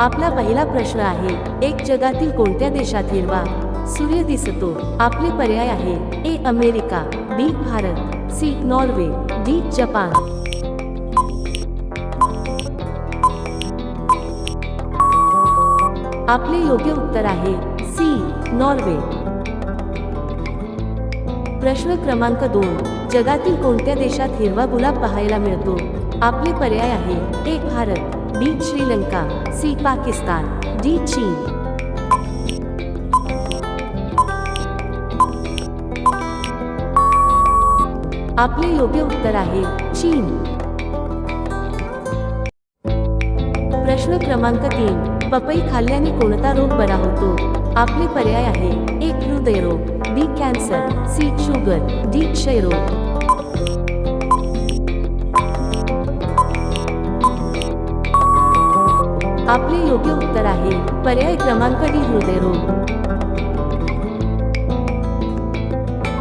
आपला पहिला प्रश्न आहे एक जगातील कोणत्या देशात हिरवा सूर्य दिसतो आपले पर्याय आहे A America B Bharat C Norway D Japan. आपले योग्य उत्तर आहे सी नॉर्वे. प्रश्न क्रमांक दोन जगातील कोणत्या देशात हिरवा गुलाब पाहायला मिळतो? आपले पर्याय आहे A Bharat. B Sri Lanka, C Pakistan, D चीन। आपले योग्य उत्तर आहे, चीन। प्रश्न क्रमांक तीन, पपई खाल्ल्याने कोणता रोग बरा होतो? आपले पर्याय आहे, एक हृदयरोग, B cancer, C sugar, D क्षयरोग। आपले योग्य उत्तर आहे. पर्याय क्रमांक डी हृदयरोग.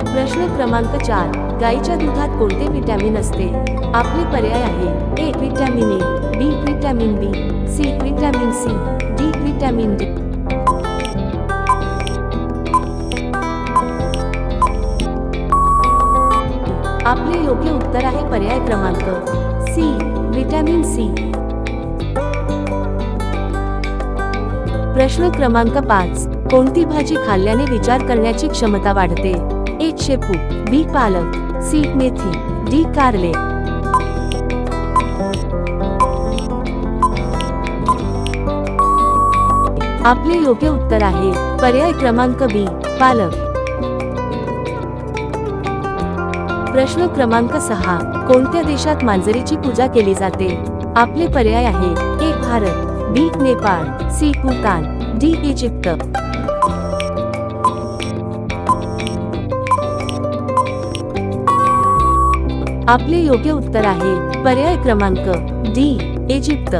प्रश्न क्रमांक चार. गाईच्या दुधात कोणते विटॅमिन असते? आपले पर्याय आहे. A vitamin A B vitamin B C vitamin C D vitamin D. आपले योग्य उत्तर आहे पर्याय क्रमांक. सी विटॅमिन सी प्रश्न क्रमांक पाच. कोणती भाजी खाल्ल्याने विचार करण्याची क्षमता वाढते? ए. शेपू. बी. पालक. सी. मेथी. डी. कारले. आपले योग्य उत्तर आहे. पर्याय क्रमांक बी. पालक. प्रश्न क्रमांक सहा. कोणत्या देशात मांजरीची पूजा केली जाते? आपले पर्याय आहे. A. Bharat. B Nepal C Bhutan D Egypt आपले योग्य उत्तर आहे पर्याय क्रमांक डी इजिप्त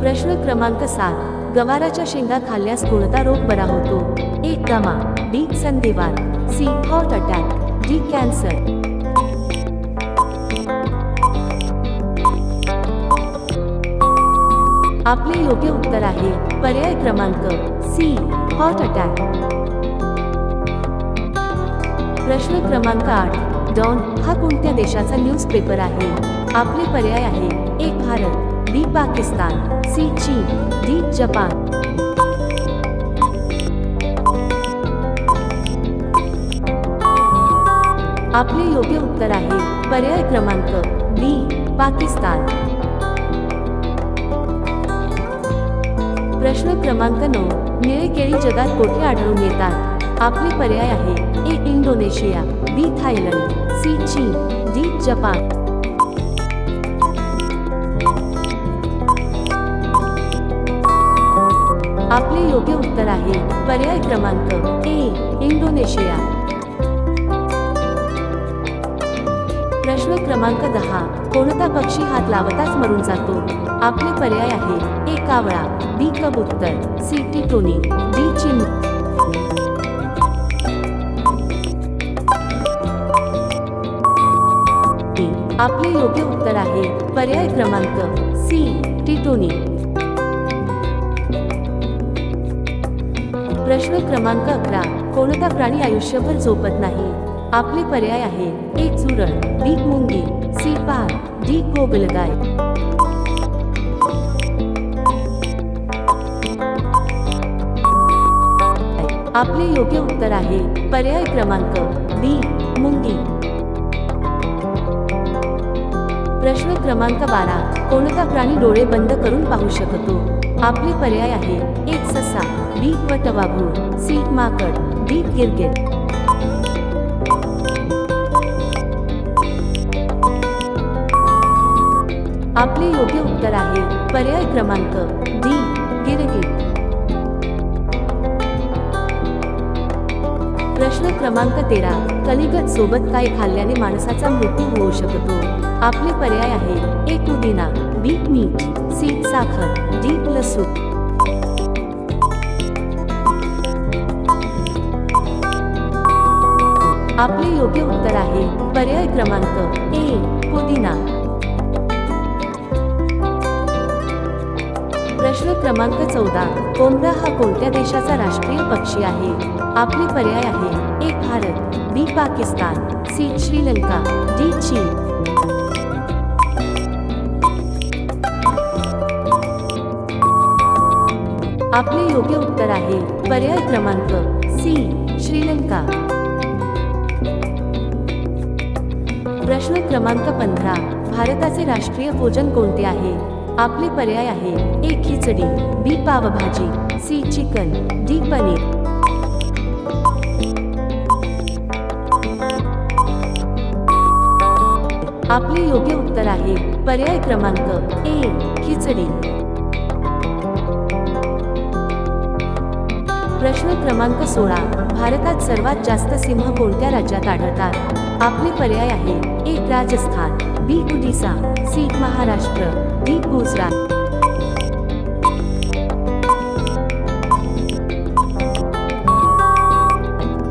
प्रश्न क्रमांक सात गवाराच्या शेंगा खाल्ल्यास कोणता रोग बरा होतो. ए दमा B संधिवात C heart attack D cancer. आपले योग्य उत्तर आहे. पर्याय क्रमांक सी हॉट अटॅक प्रश्न क्रमांक आठ डॉन हा कोणत्या देशाचा न्यूजपेपर आहे? आपले पर्याय आहे A Bharat B Pakistan C चीन डी जपान. आपले योग्य उत्तर आहे पर्याय क्रमांक बी पाकिस्तान. प्रश्न क्रमांक नऊ. निळे केळी जगात कोठे आढळून येतात? आपले पर्याय आहे A Indonesia B Thailand C चीन डी जपान. आपले योग्य उत्तर आहे पर्याय क्रमांक ए इंडोनेशिया. प्रश्न क्रमांक दहा. कोणता पक्षी हात लावताच मरून जातो? आपले पर्याय आहे ए कावळा बी कबूतर सी टिटोनी डी चिमणी आपले योग्य उत्तर आहे. पर्याय क्रमांक सी टिटोनी प्रश्न क्रमांक अकरा. कोणता प्राणी आयुष्यभर झोपत नाही? आपले पर्याय आहे. एक चुरण डी मुंगी सी पार डी गोगलगाय आपले योग्य उत्तर आहे. पर्याय क्रमांक बी मुंगी. प्रश्न क्रमांक बारा. कोणता प्राणी डोळे बंद करून पाहू शकतो? आपले पर्याय आहे. एक ससा बी वटवाघूळ सी माकड डी गिरगिट आपले योग्य उत्तर आहे. पर्याय क्रमांक डी गिरगिट. प्रश्न क्रमांक तेरा कलिगत सोबत काय खाल्ल्याने माणसाचा मृत्यू होऊ शकतो? आपले पर्याय आहे ए पुदिना बी मीठ सी साखर डी लसूण. आपले योग्य उत्तर आहे पर्याय क्रमांक क्रमांक चौदा. कोंबडा हा कोणत्या देशाचा राष्ट्रीय पक्षी आहे? आपले पर्याय आहे. A Bharat, B Pakistan, C Sri Lanka, D चीन. आपले योग्य उत्तर आहे. पर्याय क्रमांक सी, श्रीलंका. प्रश्न क्रमांक पंधरा. भारताचे राष्ट्रीय भोजन आहे? आपले पर्याय आहे A khichdi B pav bhaji C chicken D paneer. आपले योग्य उत्तर आहे पर्याय क्रमांक ए खिचडी. प्रश्न क्रमांक सोळा. भारतात सर्वात जास्त सिंह कोणत्या राज्यात आढळतात? आपले पर्याय आहे एक Rajasthan B Odisha C Maharashtra D Gujarat.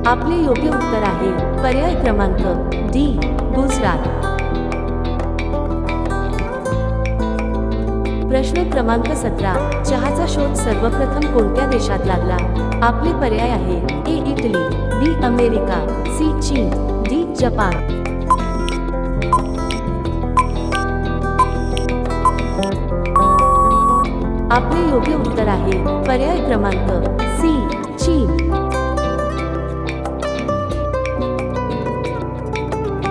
आपले योग्य उत्तर आहे पर्याय क्रमांक डी गुजरात. प्रश्न क्रमांक सतरा. चहाचा शोध सर्वप्रथम कोणत्या देशात लागला? आपले पर्याय आहे A Italy B America C चीन डी जपान. आपले योग्य उत्तर आहे पर्याय क्रमांक सी चीन.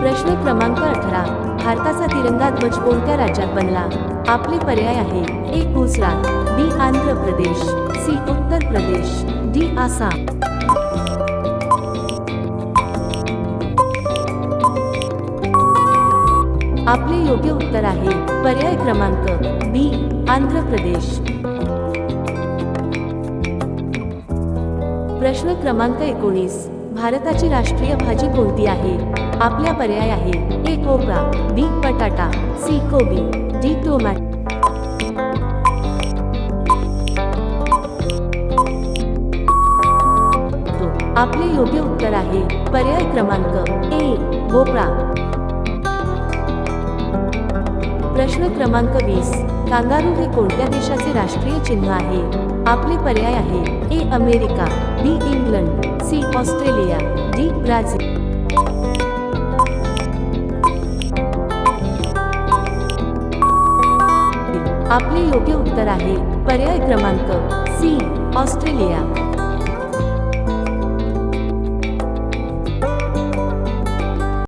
प्रश्न क्रमांक अठरा. भारताचा तिरंगा ध्वज कोणत्या राज्यात बनला? आपले पर्याय आहे. A Gujarat B Andhra Pradesh. C Uttar Pradesh. D Assam. आपले योग्य उत्तर आहे. पर्याय क्रमांक बी आंध्र प्रदेश. प्रश्न क्रमांक एकोणीस. भारताची राष्ट्रीय भाजी कोणती आहे? आपल्या पर्याय आहे ए कोपरा बी बटाटा सी कोबी डी टोमॅटो. आपले योग्य उत्तर आहे पर्याय क्रमांक ए भोपळा प्रश्न क्रमांक वीस कांगारू हे कोणत्या देशाचे राष्ट्रीय चिन्ह आहे? आपले पर्याय आहे. A America B England C Australia D Brazil. आपले योग्य उत्तर आहे. पर्याय क्रमांक सी ऑस्ट्रेलिया.